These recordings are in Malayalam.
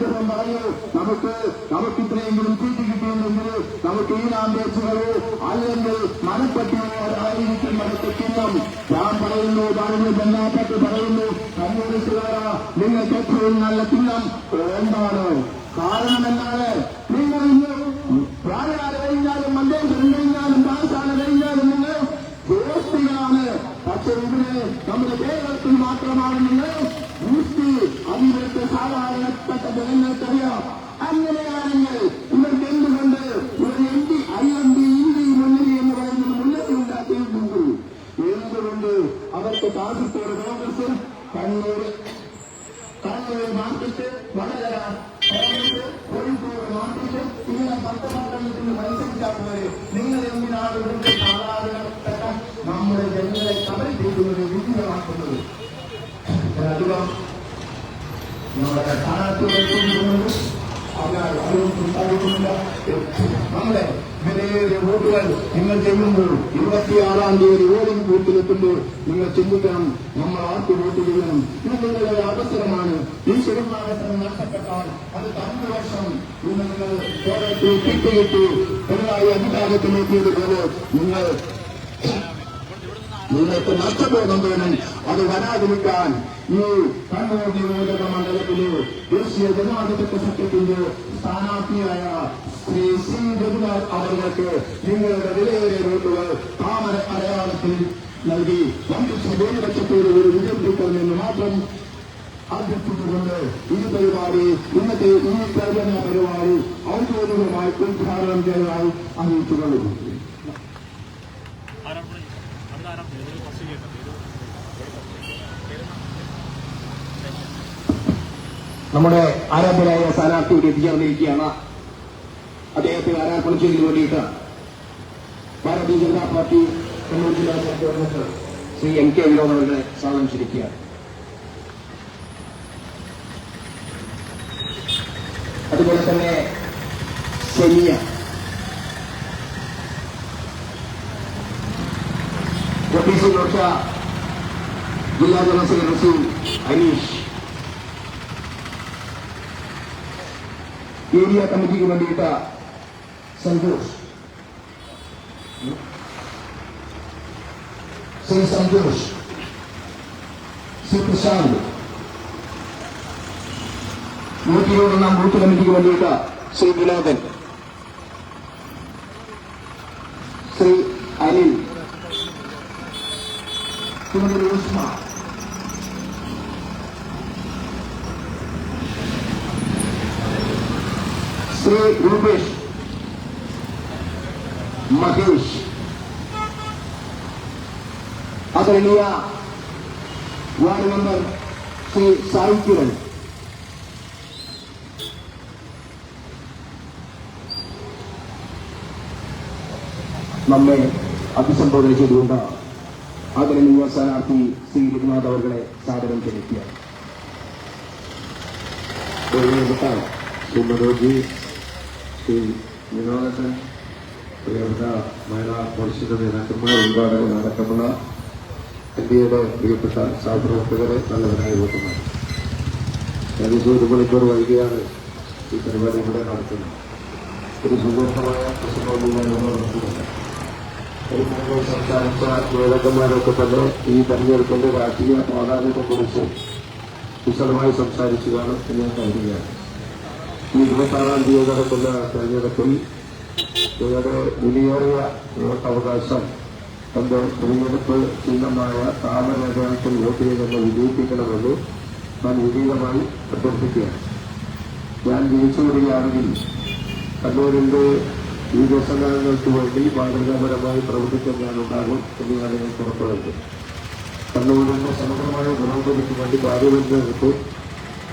അദ്ദേഹം പറഞ്ഞു നമുക്ക് നമുക്ക് ഇത്രയെങ്കിലും സീറ്റ് കിട്ടിയില്ലെങ്കിൽ നമുക്ക് ഈ ആംബുലൻസുകളോ അല്ലെങ്കിൽ മരപ്പട്ടികളോ ആയിരിക്കും നമുക്ക് ചിഹ്നം ഞാൻ പറയുന്നു പറഞ്ഞു ബന്ധപ്പെട്ട് പറയുന്നു കമ്മ്യൂണിസ്റ്റുകാരാ നിങ്ങൾക്ക് ഏറ്റവും നല്ല ചിഹ്നം. എന്താണ്? കാരണം എന്താണ്? மற்றொன்று நமது வேதத்தில் மாற்றமானவில்லை ஊசி அதிபருக்கு சாதாரணப்பட்ட விலங்கு தெரியும் அங்கே ஆளுங்கள் இவர் தெரிந்து கொண்டு இவர் எம்பி ஐஎம்பி இந்தி முன்னணி என்று வழங்கிய முன்னணி உண்டாக்கி எழுந்து கொண்டு அவருக்கு காசு போற காங்கிரஸ் கண்ணூர் கண்ணூரை மாற்றிட்டு வடகரா நம்முடைய കവർ ചെയ്യുന്നത് വിജയമാക്കുന്നത് അധികം നമ്മുടെ സ്ഥാനാർത്ഥികൾ അതിനാൽ ആരും സംസാരിക്കുന്നില്ല. നമ്മുടെ വിലയേറിയ വോട്ടുകൾ നിങ്ങൾ ചെയ്യുമ്പോൾ ഇരുപത്തിയാറാം തീയതി വോട്ടിംഗ് ബൂത്തിലെത്തുമ്പോൾ നിങ്ങൾ ചിന്തിക്കണം നമ്മൾ ആർക്ക് വോട്ട് ചെയ്യണം? ഇത് നിങ്ങളുടെ അവസരമാണ്. ഈ ശരിമാവസരം നഷ്ടപ്പെട്ടാൽ അത് രണ്ട് വർഷം ഇന്ന് നിങ്ങൾ കേരളത്തിൽ കിട്ടിയിട്ട് പിണറായി അധികാരത്തിലെത്തിയതുപോലെ നിങ്ങൾ നിങ്ങൾക്ക് നഷ്ടബോധം തോന്നും അത് വരാതിരിക്കാൻ ഈ കണ്ണൂർ നിയോജക മണ്ഡലത്തിലെ ദേശീയ ജനാധിപത്യ സഖ്യത്തിന്റെ സ്ഥാനാർത്ഥിയായ ശ്രീ സി രഘുനാഥ് അവർക്ക് നിങ്ങളുടെ വിലയേറിയ വോട്ടുകൾ താമര അടയാളത്തിൽ നൽകി വമ്പിച്ച ഭൂരിപക്ഷത്തോട് ഒരു വിജയിപ്പിക്കണമെന്ന് മാത്രം അഭ്യർത്ഥിച്ചുകൊണ്ട് ഈ പരിപാടി ഇന്നത്തെ ഈ പ്രചരണ പരിപാടി ഔദ്യോഗികമായി ഉദ്ഘാടനം ചെയ്തതായി അറിയിച്ചുകൊള്ളുന്നു. ആരാണ് നമ്മുടെ ആരാധനായ സ്ഥാനാർത്ഥി ഇവിടെ എത്തിച്ചേർന്നിരിക്കുകയാണ് അദ്ദേഹത്തെ ആരാധന ചെയ്യുന്നതിന് വേണ്ടിയിട്ട് ഭാരതീയ ജനതാ പാർട്ടി കണ്ണൂർ ജില്ലാ secretary Shri M K Vinod അവരുടെ സ്വാഗതം ക്ഷണിക്കുകയാണ് അതുപോലെ തന്നെ സെമിയ ഒ ലോക്ഷ ജില്ലാ general secretary Aneesh. Iria akan menjadi rumah kita Sanjus Saya Sanjus Saya pesan Mungkin orang enam bulu kami di rumah kita Saya bilang kan Saya Anil Tuhan Yerusalem Shri Rupesh Mahesh. ആദരണീയ ward member Shri Sai Kiran നമ്മെ അഭിസംബോധന ചെയ്തുകൊണ്ട് ആദരണീയ സ്ഥാനാർത്ഥി ശ്രീ രഘുനാഥ് അവർകളെ സാദരം ചെലുത്തിയ ശ്രീ മനോജി ശ്രീ വിനോദൻ പ്രിയപ്പെട്ട മഹിളാ പരിശുദ്ധ നേതാക്കന്മാർ ഉദ്ഘാടകർ അടക്കമുള്ള എയുടെ പ്രിയപ്പെട്ട സഹപ്രവർത്തകരെ നല്ലവരായി വോട്ടുമാർ ഏകദേശം ഒരു മണിക്കൂർ വൈകിയാണ് ഈ പരിപാടി ഇവിടെ നടത്തുന്നത്. ഒരു ഒരു മുമ്പ് നേതാക്കന്മാരൊക്കെ തന്നെ ഈ തെരഞ്ഞെടുപ്പിന്റെ രാഷ്ട്രീയ പ്രാധാന്യത്തെക്കുറിച്ച് വിശദമായി സംസാരിച്ചതാണ് എന്ന് ഞാൻ കരുതുകയാണ്. ഈ ഇരുപത്താറാം തീയതി നടക്കുന്ന തെരഞ്ഞെടുപ്പിൽ വളരെ വിലയേറിയ വോട്ടവകാശം തന്റെ തിരഞ്ഞെടുപ്പ് ചിഹ്നമായ താമരേഖത്തിൽ വോട്ട് ചെയ്തെന്ന് വിജയിപ്പിക്കണമെന്ന് ഞാൻ വിജയമായി അഭ്യർത്ഥിക്കുകയാണ്. ഞാൻ ജയിച്ചു വരികയാണെങ്കിൽ കണ്ണൂരിന്റെ വികസനങ്ങൾക്ക് വേണ്ടി മാതൃകാപരമായി പ്രവർത്തിക്കാൻ ഞാൻ ഉണ്ടാകും എന്ന് ഞാൻ ഉറപ്പ് കണ്ണൂരിന്റെ സമഗ്രമായ പുരോഗതിക്ക് വേണ്ടി പാർലമെന്റിനകത്ത്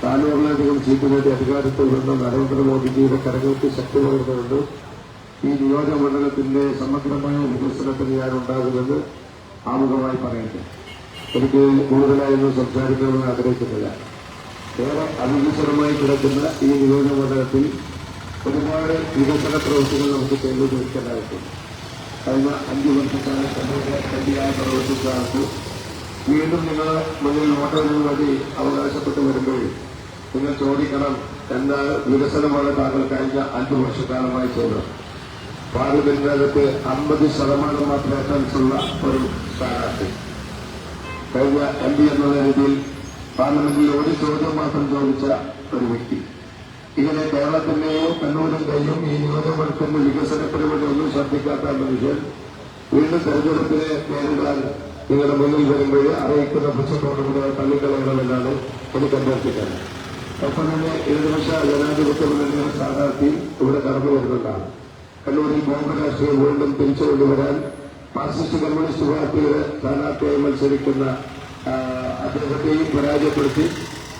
നാനൂറിലധികം സീറ്റ് നേടി അധികാരത്തിൽ വന്ന നരേന്ദ്രമോദിജിയുടെ കരങ്ങൾക്ക് ശക്തി പകർന്നുകൊണ്ട് ഈ നിയോജകമണ്ഡലത്തിന്റെ സമഗ്രമായ വികസനത്തിന് ഞാൻ ഉണ്ടാകുമെന്ന് ആമുഖമായി പറയട്ടെ. എനിക്ക് കൂടുതലായൊന്നും സംസാരിക്കണമെന്ന് ആഗ്രഹിക്കുന്നില്ല. ഏറെ അവികസനമായി കിടക്കുന്ന ഈ നിയോജകമണ്ഡലത്തിൽ ഒരുപാട് വികസന പ്രവൃത്തികൾ നമുക്ക് ചെയ്തു തീർക്കേണ്ടതായിട്ടുണ്ട്. കഴിഞ്ഞ അഞ്ചു വർഷക്കാലം കണ്ണൂരിലെ കല്യാണ പ്രവർത്തിക്കാർക്ക് വീണ്ടും നിങ്ങൾ മുന്നിൽ വോട്ടുകളിന് വഴി അവകാശപ്പെട്ടു വരുമ്പോൾ നിങ്ങൾ ചോദിക്കണം എന്താ വികസനമാണ് താങ്കൾ കഴിഞ്ഞ അഞ്ചു വർഷക്കാലമായി ചെയ്തത്? പാർലമെന്റിനകത്ത് അമ്പത് ശതമാനം മാത്രമേ അറ്റൻസുള്ള ഒരു സ്ഥാനാർത്ഥി. കഴിഞ്ഞ എം പി എന്നുള്ള രീതിയിൽ പാർലമെന്റിൽ ഒരു ചോദ്യം മാത്രം ചോദിച്ച ഒരു വ്യക്തി. ഇങ്ങനെ കേരളത്തിന്റെയും കണ്ണൂരിന്റെയും ഈ നിയോജകമണ്ഡലത്തിന്റെ വികസന പരിപാടിയൊന്നും ശ്രദ്ധിക്കാത്ത മനുഷ്യൻ വീണ്ടും തെരഞ്ഞെടുപ്പിനെ നേരിടാൻ നിങ്ങളുടെ മുന്നിൽ വരുമ്പോൾ അറിയിക്കുന്ന പ്രശ്നത്തോടുകൂടെ തള്ളിക്കളയണമെന്നാണ് എനിക്ക് അഭ്യർത്ഥിക്കുന്നത് ഒപ്പം തന്നെ ഇടതുപക്ഷ ജനാധിപത്യ മുന്നണിയുടെ സ്ഥാനാർത്ഥി ഇവിടെ കടന്നു വരുന്നതാണ് കണ്ണൂരിൽ ബോംബ് രാഷ്ട്രീയം വീണ്ടും തിരിച്ചു കൊണ്ടുവരാൻ കമ്മ്യൂണിസ്റ്റ് പാർട്ടിയുടെ സ്ഥാനാർത്ഥിയായി മത്സരിക്കുന്ന അദ്ദേഹത്തെയും പരാജയപ്പെടുത്തി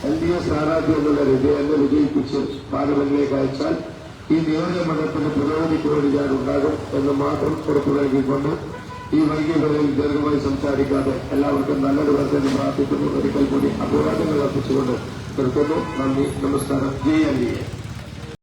എൽ ഡി എ സ്ഥാനാർത്ഥി എന്നുള്ള തന്നെ വിജയിപ്പിച്ച് പാർലമെന്റിലേക്ക് അയച്ചാൽ ഈ നിയോജകമണ്ഡലത്തിന്റെ പുരോഗതിക്ക് വേണ്ടി ഞാൻ ഉണ്ടാകും എന്ന് മാത്രം ഉറപ്പു നൽകിക്കൊണ്ട് ഈ വൈകികളിൽ ദീർഘമായി സംസാരിക്കാതെ എല്ലാവർക്കും നല്ലൊരു വർഷം പ്രാർത്ഥിക്കുന്നു. ഒരിക്കൽ കൂടി അഭിവാദ്യങ്ങൾ അർപ്പിച്ചുകൊണ്ട് നിർത്തുന്നു നന്ദി നമസ്കാരം ജി എൻ ഡി എ